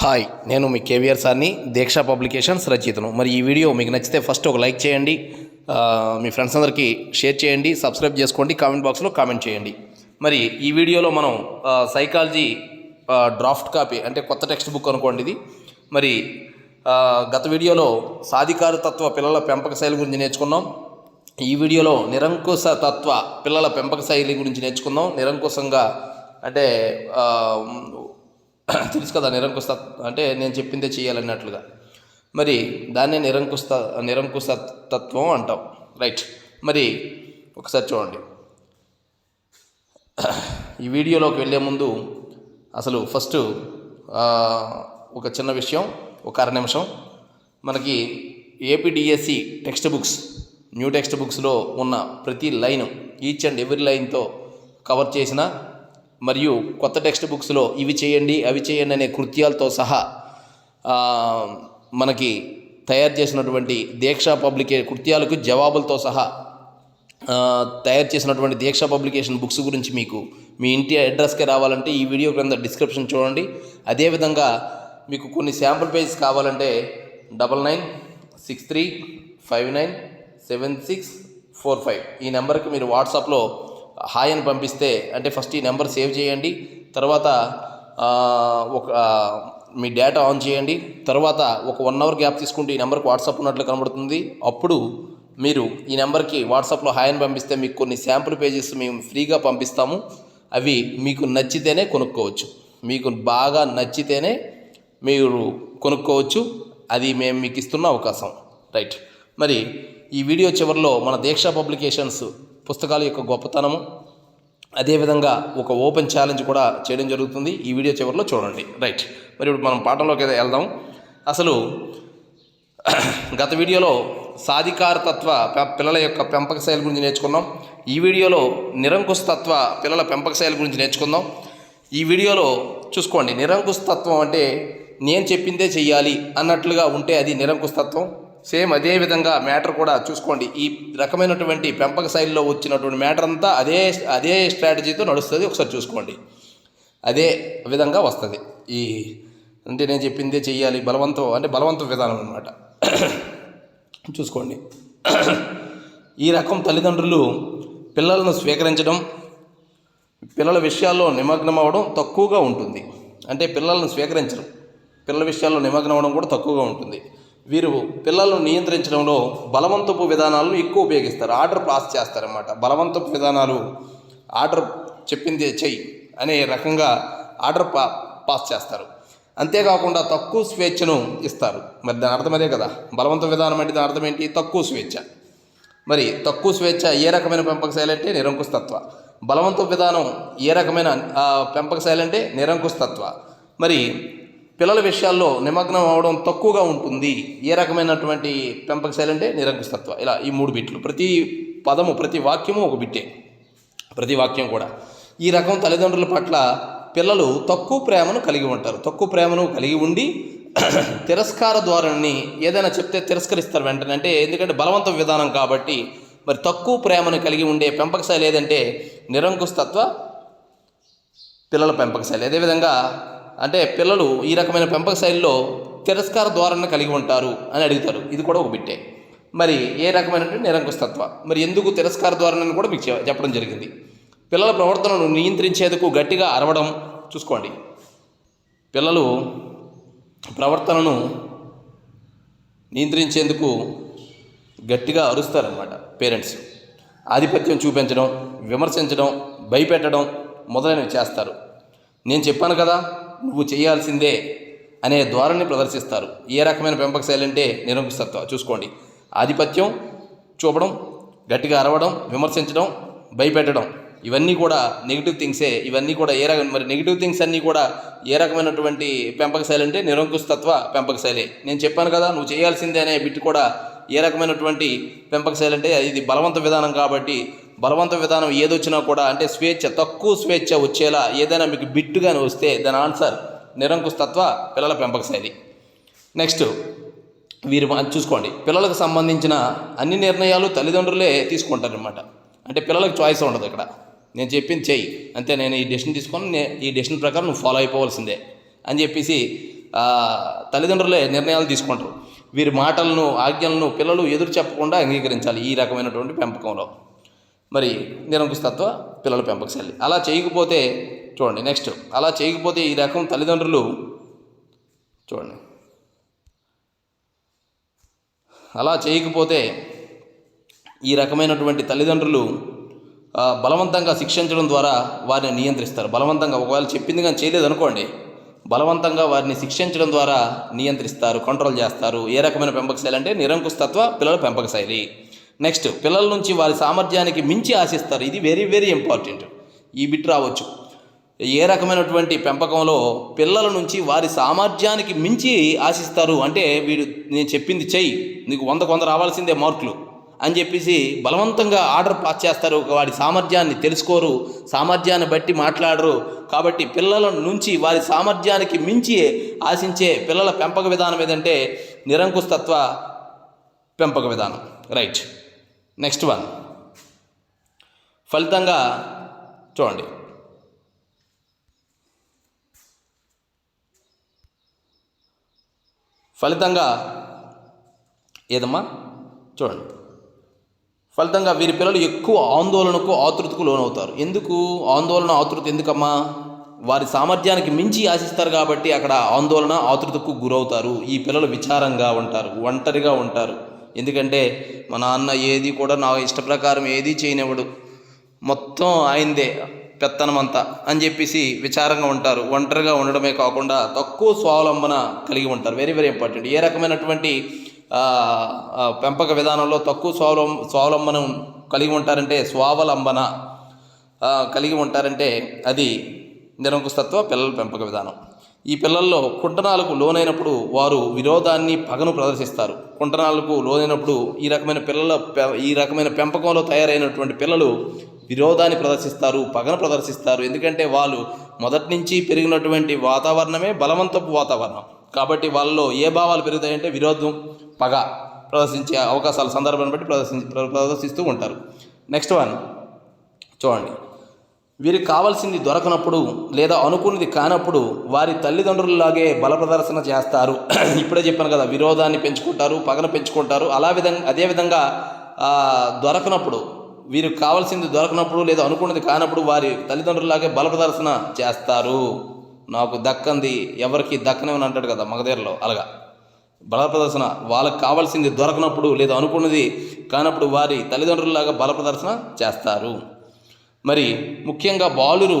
Hi నేను మీ కేవీఆర్ సార్ని దీక్ష publications రచయితను. మరి ఈ వీడియో మీకు నచ్చితే ఫస్ట్ ఒక లైక్ చేయండి. మీ ఫ్రెండ్స్ అందరికీ షేర్ చేయండి సబ్స్క్రైబ్ చేసుకోండి కామెంట్ బాక్స్లో కామెంట్ చేయండి. మరి ఈ వీడియోలో మనం సైకాలజీ డ్రాఫ్ట్ కాపీ అంటే కొత్త టెక్స్ట్ బుక్ అనుకోండి ఇది. మరి గత వీడియోలో సాధికార తత్వ పిల్లల పెంపక శైలి గురించి నేర్చుకున్నాం. ఈ వీడియోలో నిరంకుశ తత్వ పిల్లల పెంపక శైలి గురించి నేర్చుకుందాం. నిరంకుశంగా అంటే తెలుసు కదా నిరంకుశ అంటే నేను చెప్పిందే చేయాలన్నట్లుగా. మరి దాన్నే నిరంకుశ నిరంకుశ తత్వం అంటాం. రైట్. మరి ఒకసారి చూడండి. ఈ వీడియోలోకి వెళ్ళే ముందు అసలు ఫస్ట్ ఒక చిన్న విషయం ఒక అర నిమిషం. మనకి APDSC text books new text బుక్స్లో ఉన్న ప్రతి లైన్ ఈచ్ అండ్ ఎవ్రీ లైన్తో కవర్ చేసిన మరియు కొత్త టెక్స్ట్ బుక్స్లో ఇవి చేయండి అవి చేయండి అనే కృత్యాలతో సహా మనకి తయారు చేసినటువంటి దీక్ష పబ్లికే కృత్యాలకు జవాబులతో సహా తయారు చేసినటువంటి దీక్ష పబ్లికేషన్ బుక్స్ గురించి మీకు మీ ఇంటి అడ్రస్కి రావాలంటే ఈ వీడియో క్రింద డిస్క్రిప్షన్ చూడండి. అదేవిధంగా మీకు కొన్ని శాంపుల్ పేజెస్ కావాలంటే double nine six three five nine seven six four five ఈ నెంబర్కి మీరు వాట్సాప్లో హాయ్ అని పంపిస్తే అంటే ఫస్ట్ ఈ నెంబర్ సేవ్ చేయండి తర్వాత ఒక మీ డేటా ఆన్ చేయండి తర్వాత ఒక వన్ అవర్ గ్యాప్ తీసుకుంటే ఈ నెంబర్కి వాట్సాప్ ఉన్నట్లు కనబడుతుంది. అప్పుడు మీరు ఈ నెంబర్కి వాట్సాప్లో హాయ్ అని పంపిస్తే మీకు కొన్ని శాంపుల్ పేజెస్ మేము ఫ్రీగా పంపిస్తాము. అవి మీకు నచ్చితేనే కొనుక్కోవచ్చు. మీకు బాగా నచ్చితేనే మీరు కొనుక్కోవచ్చు. అది మేము మీకు ఇస్తున్న అవకాశం. రైట్ మరి ఈ వీడియో చివరిలో మన దీక్ష పబ్లికేషన్స్ పుస్తకాల యొక్క గొప్పతనము. అదేవిధంగా ఒక ఓపెన్ ఛాలెంజ్ కూడా చేయడం జరుగుతుంది. ఈ వీడియో చివరిలో చూడండి. రైట్. మరి ఇప్పుడు మనం పాఠంలోకి అయితే వెళ్దాం. అసలు గత వీడియోలో సాధికారతత్వ పె- పిల్లల యొక్క పెంపక శైలి గురించి నేర్చుకున్నాం. ఈ వీడియోలో నిరంకుశతత్వ పిల్లల పెంపక శైలి గురించి నేర్చుకుందాం. ఈ వీడియోలో చూసుకోండి. నిరంకుశతత్వం అంటే నేను చెప్పిందే చెయ్యాలి అన్నట్లుగా ఉంటే అది నిరంకుశతత్వం సేమ్ అదే విధంగా మ్యాటర్ కూడా చూసుకోండి. ఈ రకమైనటువంటి పెంపక శైలిలో వచ్చినటువంటి మ్యాటర్ అంతా అదే అదే స్ట్రాటజీతో నడుస్తుంది. ఒకసారి చూసుకోండి. అదే విధంగా వస్తుంది. ఈ అంటే నేను చెప్పిందే చెయ్యాలి. బలవంతం అంటే బలవంతం విధానం అనమాట చూసుకోండి. ఈ రకం తల్లిదండ్రులు పిల్లలను స్వీకరించడం పిల్లల విషయాల్లో నిమగ్నం అవ్వడం తక్కువగా ఉంటుంది. అంటే పిల్లలను స్వీకరించడం పిల్లల విషయాల్లో నిమగ్నం అవ్వడం కూడా తక్కువగా ఉంటుంది. వీరు పిల్లలను నియంత్రించడంలో బలవంతపు విధానాలను ఎక్కువ ఉపయోగిస్తారు. ఆర్డర్ పాస్ చేస్తారన్నమాట. బలవంతపు విధానాలు ఆర్డర్ చెప్పింది చెయ్యి అనే రకంగా ఆర్డర్ పా పాస్ చేస్తారు. అంతేకాకుండా తక్కువ స్వేచ్ఛను ఇస్తారు. మరి దాని అర్థం అదే కదా. బలవంత విధానం అంటే దాని అర్థం ఏంటి? తక్కువ స్వేచ్ఛ. మరి తక్కువ స్వేచ్ఛ ఏ రకమైన పెంపక శైలి అంటే నిరంకుశతత్వ. బలవంత విధానం ఏ రకమైన ఆ, పెంపక శైలి అంటే నిరంకుశతత్వ. మరి పిల్లల విషయాల్లో నిమగ్నం అవడం తక్కువగా ఉంటుంది. ఏ రకమైనటువంటి పెంపక శైలి అంటే నిరంకుశత్వ. ఇలా ఈ మూడు బిట్లు. ప్రతి పదము ప్రతి వాక్యము ఒక బిట్టే. ప్రతి వాక్యం కూడా. ఈ రకం తల్లిదండ్రుల పట్ల పిల్లలు తక్కువ ప్రేమను కలిగి ఉంటారు. తక్కువ ప్రేమను కలిగి ఉండి తిరస్కార ధోరణిని ఏదైనా చెప్తే తిరస్కరిస్తారు వెంటనే. అంటే ఎందుకంటే బలవంత విధానం కాబట్టి మరి తక్కువ ప్రేమను కలిగి ఉండే పెంపక శైలి ఏదంటే నిరంకుశతత్వ పిల్లల పెంపక శైలి. అదేవిధంగా అంటే పిల్లలు ఈ రకమైన పెంపక శైలిలో తిరస్కార ధోరణ కలిగి ఉంటారు అని అడుగుతారు. ఇది కూడా ఒక బిట్టే. మరి ఏ రకమైనటువంటి నిరంకుశతత్వ? మరి ఎందుకు తిరస్కార ధోరణని కూడా మీకు చెప్పడం జరిగింది. పిల్లల ప్రవర్తనను నియంత్రించేందుకు గట్టిగా అరవడం చూసుకోండి. పిల్లలు ప్రవర్తనను నియంత్రించేందుకు గట్టిగా అరుస్తారనమాట పేరెంట్స్. ఆధిపత్యం చూపించడం విమర్శించడం భయపెట్టడం మొదలైనవి చేస్తారు. నేను చెప్పాను కదా నువ్వు చేయాల్సిందే అనే ధోరణి ప్రదర్శిస్తారు. ఏ రకమైన పెంపక శైలి అంటే నిరంకుశత్వ. చూసుకోండి. ఆధిపత్యం చూపడం గట్టిగా అరవడం విమర్శించడం భయపెట్టడం. ఇవన్నీ కూడా నెగిటివ్ థింగ్సే ఇవన్నీ కూడా ఏ రకం మరి నెగిటివ్ థింగ్స్ అన్నీ కూడా ఏ రకమైనటువంటి పెంపక శైలి అంటే నిరంకుశతత్వ పెంపక శైలి నేను చెప్పాను కదా నువ్వు చేయాల్సిందే అనే బిట్ కూడా ఏ రకమైనటువంటి పెంపక శైలి అంటే ఇది బలవంత విధానం కాబట్టి బలవంత విధానం ఏదొచ్చినా కూడా అంటే స్వేచ్ఛ తక్కువ స్వేచ్ఛ వచ్చేలా ఏదైనా మీకు బిట్టుగాని వస్తే దాని ఆన్సర్ నిరంకుశతత్వ పిల్లల పెంపక శైలి. నెక్స్ట్ వీరు చూసుకోండి. పిల్లలకు సంబంధించిన అన్ని నిర్ణయాలు తల్లిదండ్రులే తీసుకుంటారనమాట అంటే పిల్లలకు చాయిస్ ఉండదు ఇక్కడ. నేను చెప్పింది చెయ్యి. అంతే నేను ఈ డెసిషన్ తీసుకొని ఈ డెసిషన్ ప్రకారం నువ్వు ఫాలో అయిపోవాల్సిందే అని చెప్పేసి తల్లిదండ్రులే నిర్ణయాలు తీసుకుంటారు. వీరి మాటలను ఆజ్ఞలను పిల్లలు ఎదురు చెప్పకుండా అంగీకరించాలి ఈ రకమైనటువంటి పెంపకంలో. మరి నిరంకుశతత్వ పిల్లల పెంపక శైలి. అలా చేయకపోతే చూడండి నెక్స్ట్ అలా చేయకపోతే ఈ రకం తల్లిదండ్రులు చూడండి. అలా చేయకపోతే ఈ రకమైనటువంటి తల్లిదండ్రులు బలవంతంగా శిక్షించడం ద్వారా వారిని నియంత్రిస్తారు. బలవంతంగా ఒకవేళ చెప్పింది కానీ చేయలేదు అనుకోండి బలవంతంగా వారిని శిక్షించడం ద్వారా నియంత్రిస్తారు కంట్రోల్ చేస్తారు. ఏ రకమైన పెంపక శైలి అంటే నిరంకుశతత్వ పిల్లల పెంపక శైలి. నెక్స్ట్ పిల్లల నుంచి వారి సామర్థ్యానికి మించి ఆశిస్తారు. ఇది వెరీ వెరీ ఇంపార్టెంట్ ఈ బిట్ రావచ్చు. ఏ రకమైనటువంటి పెంపకంలో పిల్లల నుంచి వారి సామర్థ్యానికి మించి ఆశిస్తారు అంటే వీడు నేను చెప్పింది చెయ్యి. నీకు వంద కొంద రావాల్సిందే మార్కులు అని చెప్పేసి బలవంతంగా ఆర్డర్ పాస్ చేస్తారు. వాడి సామర్థ్యాన్ని తెలుసుకోరు సామర్థ్యాన్ని బట్టి మాట్లాడరు. కాబట్టి పిల్లల నుంచి వారి సామర్థ్యానికి మించి ఆశించే పిల్లల పెంపక విధానం ఏదంటే నిరంకుశతత్వ పెంపక విధానం. రైట్ నెక్స్ట్ వన్ ఫలితంగా చూడండి. ఫలితంగా ఏదమ్మా? చూడండి. ఫలితంగా వీరి పిల్లలు ఎక్కువ ఆందోళనకు ఆతృతకు లోనవుతారు. ఎందుకు? ఆందోళన ఆతృత ఎందుకమ్మా? వారి సామర్థ్యానికి మించి ఆశిస్తారు కాబట్టి అక్కడ ఆందోళన ఆతృతకు గురవుతారు. ఈ పిల్లలు విచారంగా ఉంటారు ఒంటరిగా ఉంటారు. ఎందుకంటే మా నాన్న ఏది కూడా నా ఇష్ట ప్రకారం ఏది చేయనివ్వడు. మొత్తం ఆయనదే పెత్తనమంతా అని చెప్పేసి విచారంగా ఉంటారు. ఒంటరిగా ఉండడమే కాకుండా తక్కువ స్వావలంబన కలిగి ఉంటారు. వెరీ వెరీ ఇంపార్టెంట్ ఏ రకమైనటువంటి పెంపక విధానంలో తక్కువ స్వావలం స్వావలంబనం కలిగి ఉంటారంటే స్వావలంబన కలిగి ఉంటారంటే అది నిరంకుశత్వ పిల్లల పెంపక విధానం. ఈ పిల్లల్లో కుంటనాలకు లోనైనప్పుడు వారు విరోధాన్ని పగను ప్రదర్శిస్తారు. కుంటనాలకు లోనైనప్పుడు ఈ రకమైన పిల్లల ఈ రకమైన పెంపకంలో తయారైనటువంటి పిల్లలు విరోధాన్ని ప్రదర్శిస్తారు పగను ప్రదర్శిస్తారు. ఎందుకంటే వాళ్ళు మొదటి నుంచి పెరిగినటువంటి వాతావరణమే బలవంతపు వాతావరణం. కాబట్టి వాళ్ళలో ఏ భావాలు పెరుగుతాయంటే విరోధం పగ ప్రదర్శించే అవకాశాల సందర్భాన్ని బట్టి ప్రదర్శించి ప్ర- ప్రదర్శిస్తూ ఉంటారు. Next one. చూడండి. వీరికి కావాల్సింది దొరకనప్పుడు లేదా అనుకున్నది కానప్పుడు వారి తల్లిదండ్రులలాగే బలప్రదర్శన చేస్తారు. ఇప్పుడే చెప్పాను కదా విరోధాన్ని పెంచుకుంటారు పగన పెంచుకుంటారు. అలా విధంగా అదేవిధంగా దొరకనప్పుడు వీరికి కావాల్సింది దొరకనప్పుడు లేదా అనుకున్నది కానప్పుడు వారి తల్లిదండ్రులలాగే బలప్రదర్శన చేస్తారు. నాకు దక్కంది ఎవరికి దక్కనేమని అంటాడు కదా మగధీరలో అలాగా. బల ప్రదర్శన వాళ్ళకి కావాల్సింది దొరకనప్పుడు లేదా అనుకున్నది కానప్పుడు వారి తల్లిదండ్రులలాగా బల ప్రదర్శన చేస్తారు. మరి ముఖ్యంగా బాలురు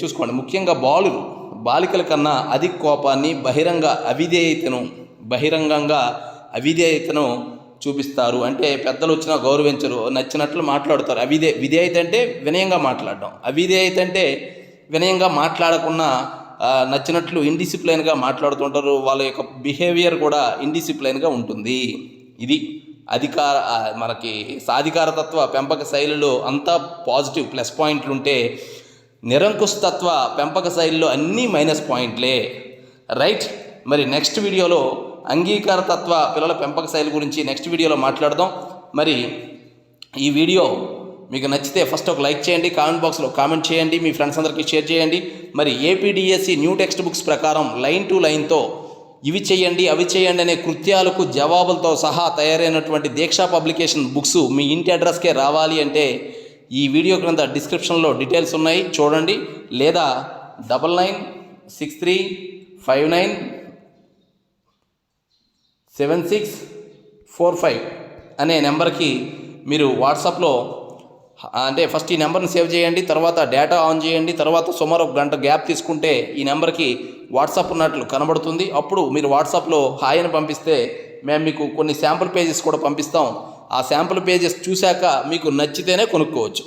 చూసుకోండి ముఖ్యంగా బాలురు బాలికల కన్నా అధిక కోపాన్ని బహిరంగ అవిధేయతను బహిరంగంగా అవిధేయతను చూపిస్తారు. అంటే పెద్దలు వచ్చినా గౌరవించరు నచ్చినట్లు మాట్లాడతారు. అవిధే విధేయత అంటే వినయంగా మాట్లాడడం. అవిధేయత అంటే వినయంగా మాట్లాడకుండా నచ్చినట్లు ఇండిసిప్లైన్గా మాట్లాడుతుంటారు. వాళ్ళ యొక్క బిహేవియర్ కూడా ఇండిసిప్లైన్గా ఉంటుంది. ఇది అధికార మనకి సాధికారతత్వ పెంపక శైలిలో అంతా పాజిటివ్ ప్లస్ పాయింట్లు ఉంటే నిరంకుశతత్వ పెంపక శైలిలో అన్నీ మైనస్ పాయింట్లే. రైట్? మరి నెక్స్ట్ వీడియోలో అంగీకారతత్వ పిల్లల పెంపక శైలి గురించి నెక్స్ట్ వీడియోలో మాట్లాడదాం. మరి ఈ వీడియో మీకు నచ్చితే ఫస్ట్ ఒక లైక్ చేయండి కామెంట్ బాక్స్లో కామెంట్ చేయండి మీ ఫ్రెండ్స్ అందరికీ షేర్ చేయండి. మరి ఏపీడిఎస్సి న్యూ టెక్స్ట్ బుక్స్ ప్రకారం లైన్ టు లైన్తో ఇవి చేయండి అవి చేయండి అనే కృత్యాలకు జవాబులతో సహా తయారైనటువంటి దీక్ష పబ్లికేషన్ బుక్స్ మీ ఇంటి అడ్రస్కే రావాలి అంటే ఈ వీడియో క్రింద డిస్క్రిప్షన్లో డీటెయిల్స్ ఉన్నాయి. చూడండి. లేదా double nine six three five nine seven six four five అనే నెంబర్కి మీరు వాట్సాప్లో అంటే ఫస్ట్ ఈ నెంబర్ని సేవ్ చేయండి తర్వాత డేటా ఆన్ చేయండి తర్వాత సుమారు ఒక గంట గ్యాప్ తీసుకుంటే ఈ నెంబర్కి వాట్సాప్ ఉన్నట్లు కనబడుతుంది. అప్పుడు మీరు వాట్సాప్లో హాయ్ అని పంపిస్తే మేము మీకు కొన్ని శాంపుల్ పేజెస్ కూడా పంపిస్తాం. ఆ శాంపుల్ పేజెస్ చూశాక మీకు నచ్చితేనే కొనుక్కోవచ్చు.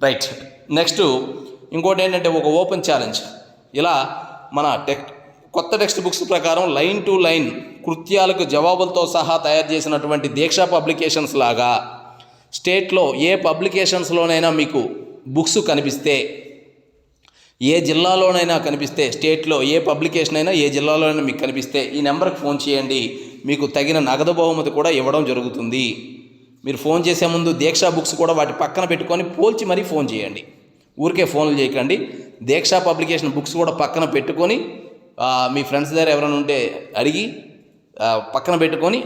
రైట్. నెక్స్ట్ ఇంకోటి ఏంటంటే ఒక ఓపెన్ ఛాలెంజ్. ఇలా మన టెక్ కొత్త టెక్స్ట్ బుక్స్ ప్రకారం లైన్ టు లైన్ కృత్యాలకు జవాబులతో సహా తయారు చేసినటువంటి దీక్షా పబ్లికేషన్స్ లాగా స్టేట్లో ఏ పబ్లికేషన్స్లోనైనా మీకు బుక్స్ కనిపిస్తే ఏ జిల్లాలోనైనా కనిపిస్తే స్టేట్లో ఏ పబ్లికేషన్ అయినా ఏ జిల్లాలోనైనా మీకు కనిపిస్తే ఈ నెంబర్కి ఫోన్ చేయండి. మీకు తగిన నగదు బహుమతి కూడా ఇవ్వడం జరుగుతుంది. మీరు ఫోన్ చేసే ముందు దీక్షా బుక్స్ కూడా వాటి పక్కన పెట్టుకొని పోల్చి మరీ ఫోన్ చేయండి. ఊరికే ఫోన్లు చేయకండి. దీక్షా పబ్లికేషన్ బుక్స్ కూడా పక్కన పెట్టుకొని మీ ఫ్రెండ్స్ దగ్గర ఎవరైనా ఉంటే అడిగి పక్కన పెట్టుకొని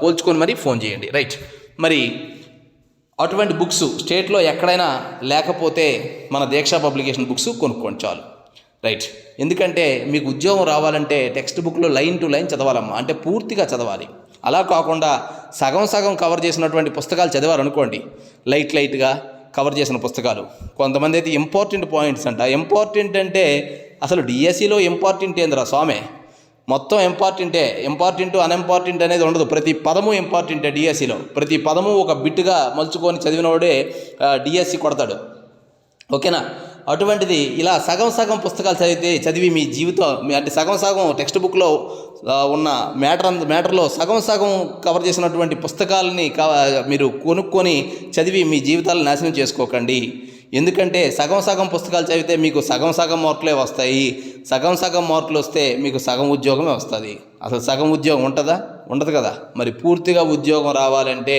పోల్చుకొని మరి ఫోన్ చేయండి. రైట్. మరి అటువంటి బుక్స్ స్టేట్లో ఎక్కడైనా లేకపోతే మన దీక్ష పబ్లికేషన్ బుక్స్ కొనుక్కోండి చాలు. రైట్. ఎందుకంటే మీకు ఉద్యోగం రావాలంటే టెక్స్ట్ బుక్లో లైన్ టు లైన్ చదవాలమ్మా. అంటే పూర్తిగా చదవాలి. అలా కాకుండా సగం సగం కవర్ చేసినటువంటి పుస్తకాలు చదివారనుకోండి లైట్ లైట్గా కవర్ చేసిన పుస్తకాలు. కొంతమంది అయితే ఇంపార్టెంట్ పాయింట్స్ అంట. ఇంపార్టెంట్ అంటే అసలు డిఎస్సిలో ఇంపార్టెంట్ ఏందిరా స్వామే? మొత్తం ఇంపార్టెంటే ఇంపార్టెంట్ అన్ఇంపార్టెంట్ అనేది ఉండదు. ప్రతి పదము ఇంపార్టెంటే డిఎస్సిలో. ప్రతి పదము ఒక బిట్గా మలుచుకొని చదివినవాడే డిఎస్సి కొడతాడు. ఓకేనా? అటువంటిది ఇలా సగం సగం పుస్తకాలు చదివితే చదివి మీ జీవితం అంటే సగం సగం టెక్స్ట్ బుక్లో ఉన్న మ్యాటర్ అంత మ్యాటర్లో సగం సగం కవర్ చేసినటువంటి పుస్తకాలని మీరు కొనుక్కొని చదివి మీ జీవితాలను నాశనం చేసుకోకండి. ఎందుకంటే సగం సగం పుస్తకాలు చదివితే మీకు సగం సగం మార్కులే వస్తాయి. సగం సగం మార్కులు వస్తే మీకు సగం ఉద్యోగమే వస్తుంది. అసలు సగం ఉద్యోగం ఉంటుందా? ఉండదు కదా. మరి పూర్తిగా ఉద్యోగం రావాలంటే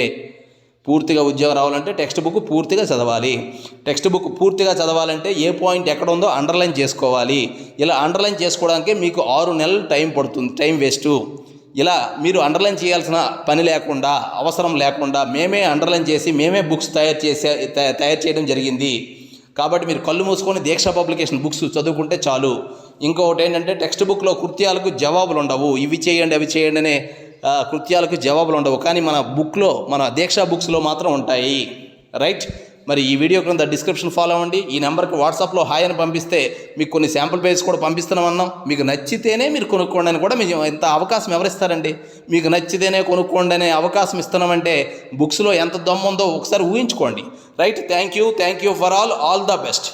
పూర్తిగా ఉద్యోగం రావాలంటే టెక్స్ట్ బుక్ పూర్తిగా చదవాలి. టెక్స్ట్ బుక్ పూర్తిగా చదవాలంటే ఏ పాయింట్ ఎక్కడ ఉందో అండర్లైన్ చేసుకోవాలి. ఇలా అండర్లైన్ చేసుకోవడానికి మీకు ఆరు నెలలు టైం పడుతుంది టైం వేస్ట్. ఇలా మీరు అండర్లైన్ చేయాల్సిన పని లేకుండా అవసరం లేకుండా మేమే అండర్లైన్ చేసి మేమే బుక్స్ తయారు చేసే తయారు చేయడం జరిగింది. కాబట్టి మీరు కళ్ళు మూసుకొని దీక్ష పబ్లికేషన్ బుక్స్ చదువుకుంటే చాలు. ఇంకొకటి ఏంటంటే టెక్స్ట్ బుక్లో కృత్యాలకు జవాబులు ఉండవు. ఇవి చేయండి అవి చేయండి అనే కృత్యాలకు జవాబులు ఉండవు. కానీ మన బుక్లో మన దీక్షా బుక్స్లో మాత్రం ఉంటాయి. రైట్ మరి ఈ వీడియో క్రింద డిస్క్రిప్షన్ ఫాలో అవ్వండి. ఈ నెంబర్కి వాట్సాప్లో హాయ్ అని పంపిస్తే మీకు కొన్ని శాంపుల్ పేజెస్ కూడా పంపిస్తున్నామన్నాం మీకు నచ్చితేనే మీరు కొనుక్కోండి అని కూడా మేము ఎంత అవకాశం ఎవరిస్తారండి? మీకు నచ్చితేనే కొనుక్కోండి అనే అవకాశం ఇస్తున్నామంటే బుక్స్లో ఎంత దమ్ముందో ఒకసారి ఊహించుకోండి. Right thank you thank you for all all the best